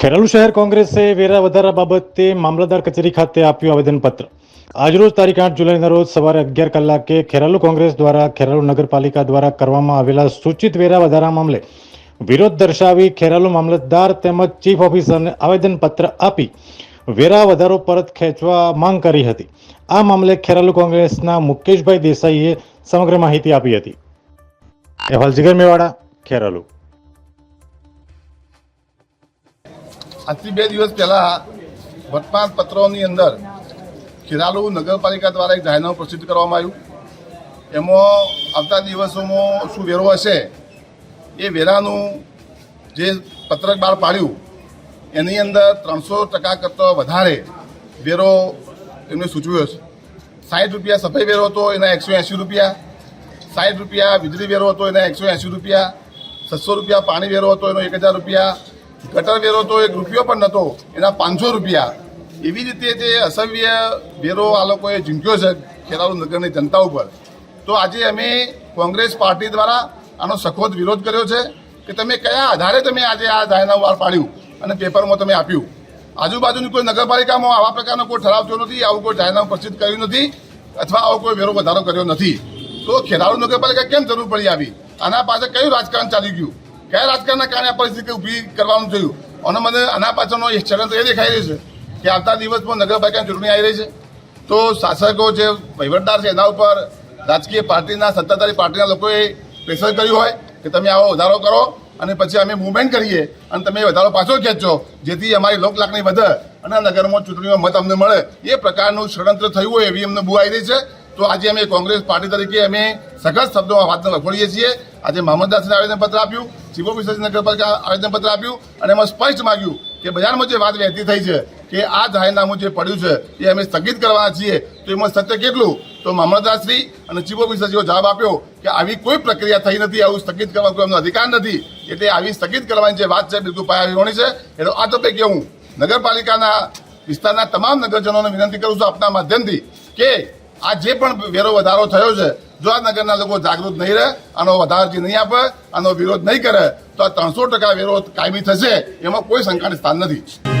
ખેરાલુ શહેર કોંગ્રેસે વેરા વધારા બાબતે મામલતદાર કચેરી ખાતે આપ્યું આવેદનપત્ર. આજરોજ તારીખ આઠ જુલાઈના રોજ સવારે અગિયાર કલાકે ખેરાલુ કોંગ્રેસ દ્વારા ખેરાલુ નગરપાલિકા દ્વારા કરવામાં આવેલા સૂચિત વેરા વધારા મામલે વિરોધ દર્શાવી ખેરાલુ મામલતદાર તેમજ ચીફ ઓફિસરને આવેદનપત્ર આપી વેરા વધારો પરત ખેંચવા માંગ કરી હતી. આ મામલે ખેરાલુ કોંગ્રેસના મુકેશભાઈ દેસાઈએ સમગ્ર માહિતી આપી હતી. અહેવાલ જીગર મેવાડા, ખેરાલુ. આજથી બે દિવસ પહેલા વર્તમાન પત્રોની અંદર ખેરાલુ નગરપાલિકા દ્વારા એક જાહેરનામું પ્રસિદ્ધ કરવામાં આવ્યું. એમાં આવતા દિવસોમાં શું વેરો હશે, એ વેરાનું જે પત્રક બહાર પાડ્યું, એની અંદર ત્રણસો ટકા કરતાં વધારે વેરો એમને સૂચવ્યો છે. સાઠ રૂપિયા સફાઈ વેરો હતો, એના એકસો એંસી રૂપિયા. સાઠ રૂપિયા વીજળી વેરો હતો, એના એકસો એંસી રૂપિયા. છસો રૂપિયા પાણી વેરો હતો, એનો એક હજાર રૂપિયા. ગટર વેરો તો એક રૂપિયો પણ નહોતો એના પાંચસો રૂપિયા. એવી રીતે જે અસભ્ય વેરો આ લોકોએ ઝીંક્યો છે ખેરાલુ નગરની જનતા ઉપર. તો આજે અમે કોંગ્રેસ પાર્ટી દ્વારા આનો સખોદ વિરોધ કર્યો છે કે તમે કયા આધારે તમે આજે આ જાહેરનામું બહાર પાડ્યું અને પેપરમાં તમે આપ્યું. આજુબાજુની કોઈ નગરપાલિકામાં આવા પ્રકારનો કોઈ ઠરાવ થયો નથી, આવું કોઈ જાહેરનામું પ્રસિદ્ધ કર્યું નથી અથવા આવો કોઈ વેરો વધારો કર્યો નથી. તો ખેરાલુ નગરપાલિકા કેમ જરૂર પડી આવી? આના પાછળ કયું રાજકારણ ચાલી ગયું? કયા રાજકારણના કારણે આ પરિસ્થિતિ ઊભી કરવાનું થયું? અને મને આના પાછળનો ષડયંત્ર એ દેખાઈ રહ્યું છે કે આવતા દિવસમાં નગરપાલિકાની ચૂંટણી આવી રહી છે. તો શાસકો જે વહીવટદાર છે, એના ઉપર રાજકીય પાર્ટીના સત્તાધારી પાર્ટીના લોકોએ પ્રેશર કર્યું હોય કે તમે આવો, વધારો કરો અને પછી અમે મુવમેન્ટ કરીએ અને તમે વધારો પાછો ખેંચો, જેથી અમારી લોકલાગણી વધે અને નગરમાં ચૂંટણીમાં મત અમને મળે. એ પ્રકારનું ષડયંત્ર થયું હોય એવી અમને બુઆઈ રહી છે. તો આજે અમે કોંગ્રેસ પાર્ટી તરીકે અમે સખત શબ્દોમાં વાતને વખોડીએ છીએ. આજે મામલતદારશ્રીને આવેદનપત્ર આપ્યું. ચીફ વિસર્જન નગરપાલિકા આવેદનપત્ર આપ્યું અને એમાં સ્પષ્ટ માગ્યું કે બજારમાં જે વાત વહેતી થઈ છે કે આ જાહેરનામું જે પડ્યું છે એ અમે સ્થગિત કરવાના છીએ, તો એમાં સત્ય કેટલું? તો મામલતદારશ્રી અને ચીફ ઓફિસરશ્રીઓ જવાબ આપ્યો કે આવી કોઈ પ્રક્રિયા થઈ નથી, આવું સ્થગિત કરવા કોઈ એમનો અધિકાર નથી, એટલે આવી સ્થગિત કરવાની જે વાત છે બિલકુલ પાયાવિહોણી છે. એટલે આ તબક્કે હું નગરપાલિકાના વિસ્તારના તમામ નગરજનોને વિનંતી કરું છું આપના માધ્યમથી કે આ જે પણ વેરો વધારો થયો છે જો લોકો જાગૃત નહીં રહે, આનો વધારો જે નહીં આપે, આનો વિરોધ નહીં કરે, તો આ ત્રણસો ટકા વિરોધ કાયમી થશે, એમાં કોઈ શંકાને સ્થાન નથી.